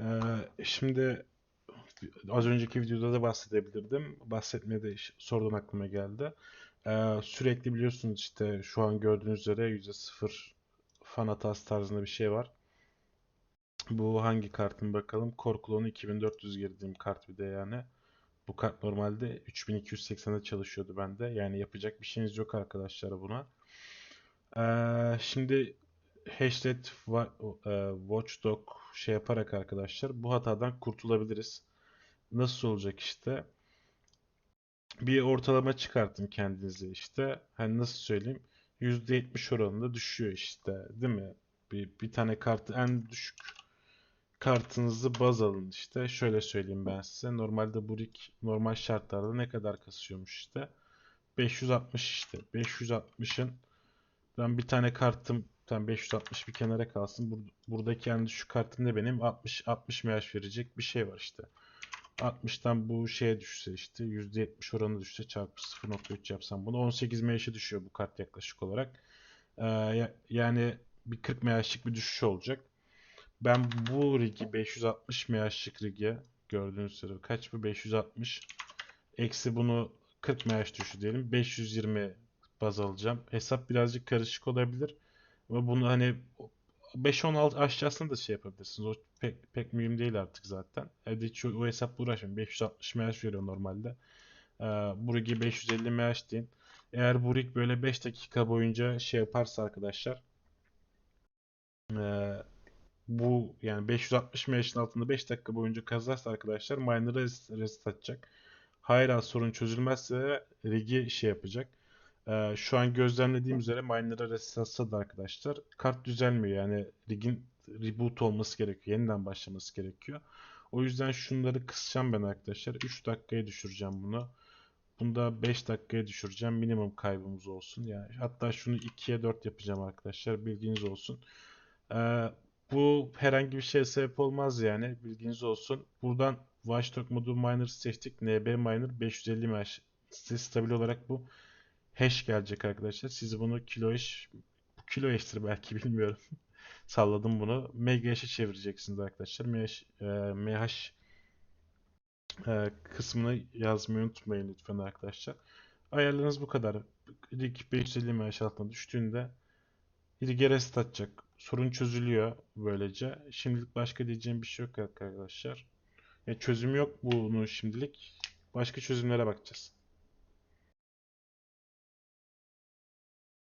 Ee, şimdi az önceki videoda da bahsedebilirdim. Bahsetmeye de sonradan aklıma geldi. Ee, sürekli biliyorsunuz işte şu an gördüğünüz üzere %0 fan hatası tarzında bir şey var. Bu hangi kartın bakalım? Core Clone 2400 girdiğim kart bir de yani. Bu kart normalde 3280'de çalışıyordu bende. Yani yapacak bir şeyiniz yok arkadaşlar buna. Ee, şimdi hashtag e, watchdog şey yaparak arkadaşlar bu hatadan kurtulabiliriz. Nasıl olacak işte? Bir ortalama çıkartın kendinize işte. Hani nasıl söyleyeyim? %70 oranında düşüyor işte, değil mi? Bir, bir tane kartı en düşük kartınızı baz alın işte. Şöyle söyleyeyim ben size. Normalde bu rig normal şartlarda ne kadar kasıyormuş işte. 560 işte. 560'ın ben bir tane kartım tam 560 bir kenara kalsın. Bur- buradaki en düşük kartım da benim 60 60 MH verecek bir şey var işte. 60'tan bu şeye düşse işte %70 oranı düşse çarpı 0.3 yapsam bunu 18 MH'e düşüyor bu kart yaklaşık olarak. Ee, ya- yani bir 40 MH'lik bir düşüş olacak. Ben bu rigi 560 MH'lik rigi gördüğünüz üzere kaç bu 560 eksi bunu 40 MH düşü diyelim 520 baz alacağım. Hesap birazcık karışık olabilir. Ama bunu hani 5-16 aşağısını da şey yapabilirsiniz. O pek, pek mühim değil artık zaten. Evde hiç o, o hesapla uğraşmayın. 560 MH veriyor normalde. Ee, bu rigi 550 MH deyin. Eğer bu rig böyle 5 dakika boyunca şey yaparsa arkadaşlar ee, bu yani 560 MH'in altında 5 dakika boyunca kazarsa arkadaşlar miner'ı res- reset atacak. Hala sorun çözülmezse rigi şey yapacak. Ee, şu an gözlemlediğim üzere miner'a reset atsa da arkadaşlar kart düzelmiyor. Yani rigin reboot olması gerekiyor. Yeniden başlaması gerekiyor. O yüzden şunları kısacağım ben arkadaşlar. 3 dakikaya düşüreceğim bunu. Bunda 5 dakikaya düşüreceğim. Minimum kaybımız olsun. Yani hatta şunu 2'ye 4 yapacağım arkadaşlar. Bilginiz olsun. Ee, bu herhangi bir şeye sebep olmaz yani. Bilginiz olsun. Buradan Watchdog Module Miner seçtik. NB Miner 550 MH. Size stabil olarak bu hash gelecek arkadaşlar. Siz bunu kilo hash kilo hash'tir belki bilmiyorum. Salladım bunu. Mega hash'e çevireceksiniz arkadaşlar. MH, e, MH e, kısmını yazmayı unutmayın lütfen arkadaşlar. Ayarlarınız bu kadar. Rig 550 MH altına düştüğünde Rig'e reset atacak. Sorun çözülüyor böylece. Şimdilik başka diyeceğim bir şey yok arkadaşlar. Ya çözüm yok bunun şimdilik. Başka çözümlere bakacağız.